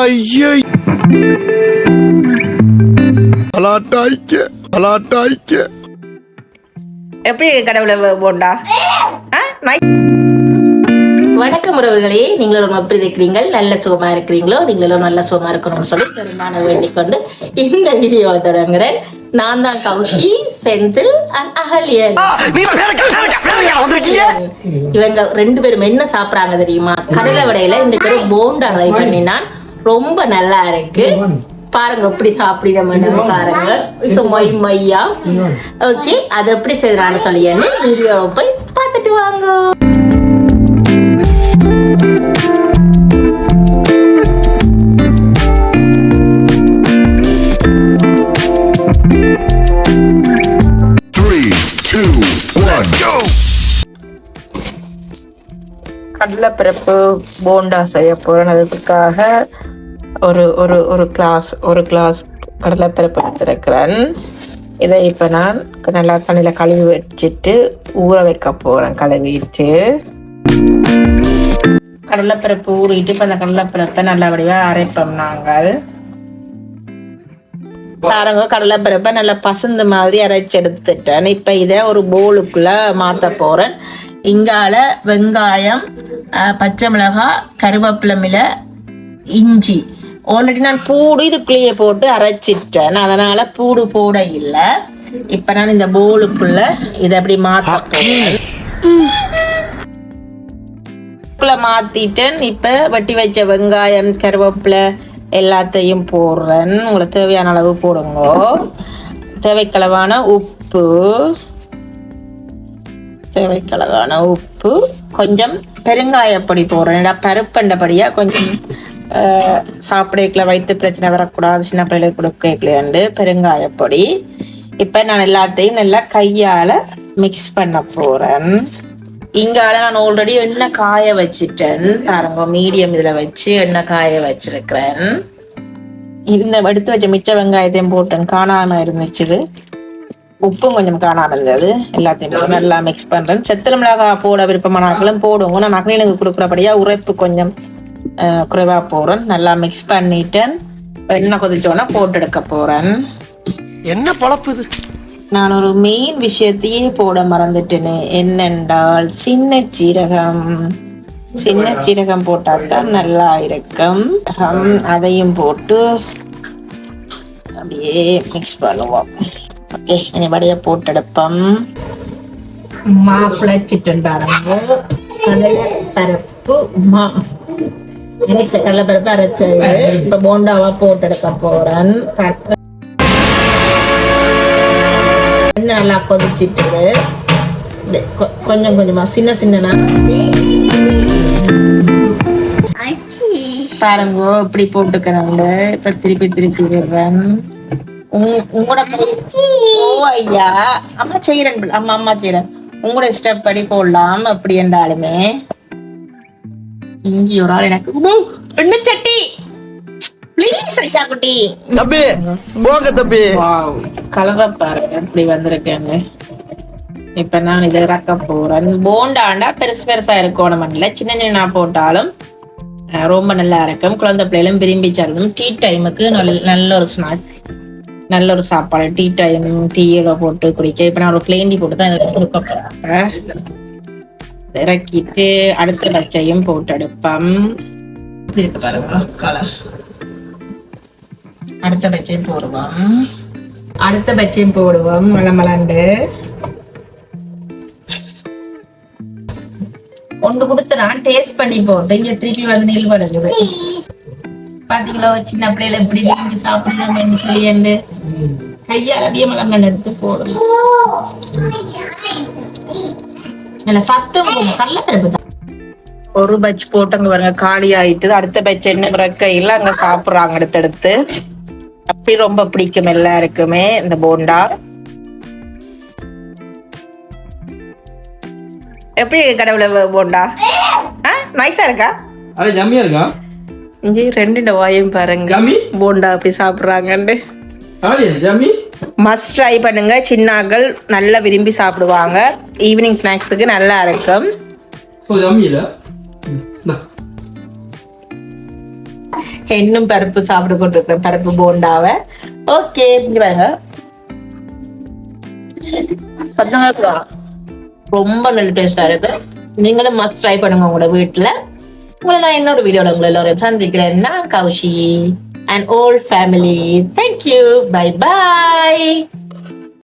ஐயை. அலாட்டாய்க்க அலாட்டாய்க்க எப்படி கடவுளை போண்டா? வணக்கம் உறவுகளே. நீங்களும் எப்படி இருக்கிறீங்கள் நல்ல சுகமா இருக்கிறீங்களோ நீங்களும் நல்ல சுகமா இருக்கணும்னு சொல்லி பெருமான வேண்டிக் கொண்டு இந்த வீடியோவை தொடங்குறேன் நான் தான் கௌஷி செந்தில் அண்ட் அகலியன். இவங்க ரெண்டு பேரும் என்ன சாப்பிடுறாங்க தெரியுமா? கடலை வடையில இந்த போண்டா ட்ரை பண்ணினான். ரொம்ப நல்லா இருக்கு. பாருங்க எப்படி சாப்பிடுறோம் பாருங்க. So, மை மையா ஓகே அது எப்படி செய்யறான்னு சொல்லி வீடியோவை போய் பார்த்துட்டு வாங்க. Three, two, one, go! கடலைப்பருப்பு போண்டா செய்ய போகிறேன் அதுக்காக ஒரு ஒரு ஒரு கிளாஸ் ஒரு கிளாஸ் கடலைப்பிறப்பு எடுத்திருக்கிறேன். இதை இப்போ நான் நல்லா தண்ணியில் கழுவி வச்சுட்டு ஊற வைக்க போகிறேன் கழுவிட்டு. கடலைப்பருப்பு ஊறிட்டு இப்போ அந்த கடலைப்பருப்பை நல்லபடியாக அரைப்போம் நாங்கள். பாருங்க கடலைப்பருப்பை நல்லா பசுந்து மாதிரி அரைச்சு எடுத்துட்டேன். இப்போ இதை ஒரு போலுக்குள்ள மாற்ற போகிறேன் இங்கால வெங்காயம் பச்சை மிளகாய் கருவேப்பிலை மிளை இஞ்சி. ஆல்ரெடி நான் பூடு இதுக்குள்ளேயே போட்டு அரைச்சிட்டேன். அதனால பூடு போட இல்லை. இப்போ நான் இந்த போலுக்குள்ள இதை அப்படி மாற்ற போகிறேன் உப்புல மாத்திட்டேன். இப்ப வெட்டி வச்ச வெங்காயம் கருவேப்பிலை எல்லாத்தையும் போடுறேன். உங்களுக்கு தேவையான அளவு போடுங்க. தேவைக்களவான உப்பு. தேவைக்கழகான உப்பு கொஞ்சம் பெருங்காயப்பொடி போடுறேன். ஏன்னா பருப்பண்டபடியா கொஞ்சம் சாப்பிடக்குள்ள வயிற்று பிரச்சனை வரக்கூடாது சின்ன பிள்ளைகளுக்கு கொடுக்கலையாண்டு பெருங்காயப்பொடி. இப்போ நான் எல்லாத்தையும் நல்லா கையால் மிக்ஸ் பண்ண போகிறேன் இங்கால நான் ஆல்ரெடி எண்ணெய் காய வச்சிட்டேன். பாருங்க மீடியம் இதில் வச்சு எண்ணெய் காய வச்சிருக்கிறேன். இந்த எடுத்து வச்ச மிச்ச வெங்காயத்தையும் போட்டேன். காணாம இருந்துச்சு இது. உப்பும் கொஞ்சம் காணாம இருந்தது. எல்லாத்தையும் நல்லா மிக்ஸ் பண்றேன். செத்தல மிளகாய் போட விருப்பமானாக்களும் போடுவோம். நான் மகளிருக்கு கொடுக்குறபடியா உரைப்பு கொஞ்சம் அஹ், குறைவா போடுறேன். நல்லா மிக்ஸ் பண்ணிட்டேன். எண்ணெய் கொதிச்சோன்னா போட்டு எடுக்க போறேன். என்ன பொழப்பு இது? நான் ஒரு மெயின் விஷயத்தையே போட மறந்துட்டேனே. என்னென்றால் சின்ன சீரகம். சின்ன சீரகம் போட்டால் தான் நல்லா இருக்கும். அதையும் போட்டு அப்படியே மிக்ஸ் பண்ணுவோம். ஓகே இனி வடைய போட்டு எடுப்போம் மாப்பிள்ளை சிக்கன் பாருங்க கடலை பருப்பு மா அரைச்ச கடலை பருப்பு அரைச்சது இப்போ போண்டாவா போட்டு எடுக்க போறேன் எண்ணெய் நல்லா கொதிச்சிட்டு கொஞ்சம் கொஞ்சமா சின்ன சின்னனா பாருங்க இப்படி போட்டுக்கிறாங்க இப்ப திருப்பி திருப்பி விடுறேன் உங்களோட ஓ ஐயா. அம்மா செய்யறேன். அம்மா அம்மா செய்யறேன் உங்களோட ஸ்டெப் படி போடலாம் அப்படி என்றாலுமே. இங்க ஒரு ஆள் எனக்கு எண்ணெய் சட்டி. ப்ளீஸ் ஐயா குட்டி. தம்பி போங்க தம்பி. வாவ் கலரை பாருங்க இப்படி வந்திருக்கேன்னு இப்ப நான் இதை இறக்க போறேன். போண்டாண்டா பெருசு பெருசா இருக்கணும் இல்ல சின்ன சின்ன போட்டாலும் ரொம்ப நல்லா இருக்கும். குழந்தை பிள்ளைகளும் விரும்பி சாப்பிடும் டீ டைமுக்கு நல்ல நல்ல ஒரு ஸ்நாக் நல்ல ஒரு சாப்பாடு டீ டைம் டீயோட போட்டு குடிக்க. இப்ப நான் ஒரு பிளேன் டீ போட்டு தான் கொடுக்க போறேன். இறக்கிட்டு அடுத்த பச்சையும் போட்டு எடுப்போம். அடுத்த பச்சையும் போடுவோம். அடுத்த பச்சையும் போடுவோம் மலமலண்டு ஒன்று கொடுத்து நான் டேஸ்ட் பண்ணி போட்டேன். இங்க திருப்பி வந்து நெல் வழங்குது பாத்தீங்களா சின்ன பிள்ளைல எப்படி விரும்பி சாப்பிடுறாங்கன்னு சொல்லி கையால் அப்படியே மலமலன் எடுத்து போடுவோம் இல்ல சத்தம் கடலப்பருப்பு தான். ஒரு பட்ச் போட்டவங்க பாருங்க காலி ஆயிட்டு அடுத்த பட்ச் என்ன பிறக்கையில் அங்க சாப்பிடுறாங்க அடுத்தடுத்து. அப்படி ரொம்ப பிடிக்கும் எல்லாருக்குமே இந்த போண்டா. எப்படி கடவுளை போண்டா? ஆ நைஸா இருக்கா? அरे ஜம்மியா இருக்கா? இஞ்சி ரெண்டு வாயும் பாருங்க. போண்டா அப்படி ஜம்மி மஸ்ட் ட்ரை பண்ணுங்க. சின்னாக்கள் நல்லா விரும்பி சாப்பிடுவாங்க. ஈவினிங் ஸ்நாக்ஸுக்கு நல்லா இருக்கும். இன்னும் பருப்பு சாப்பிட்டு கொண்டிருக்கிறேன் பருப்பு போண்டாவை. ஓகே இங்க பாருங்க? ரொம்ப நல்ல டேஸ்டா இருக்கு. நீங்களும் மஸ்ட் ட்ரை பண்ணுங்க உங்களோட வீட்டுல உங்களை நான் என்னோட வீடியோல உங்களை எல்லாரும் சந்திக்கிறேன். நான் Kaushi and old family thank you bye bye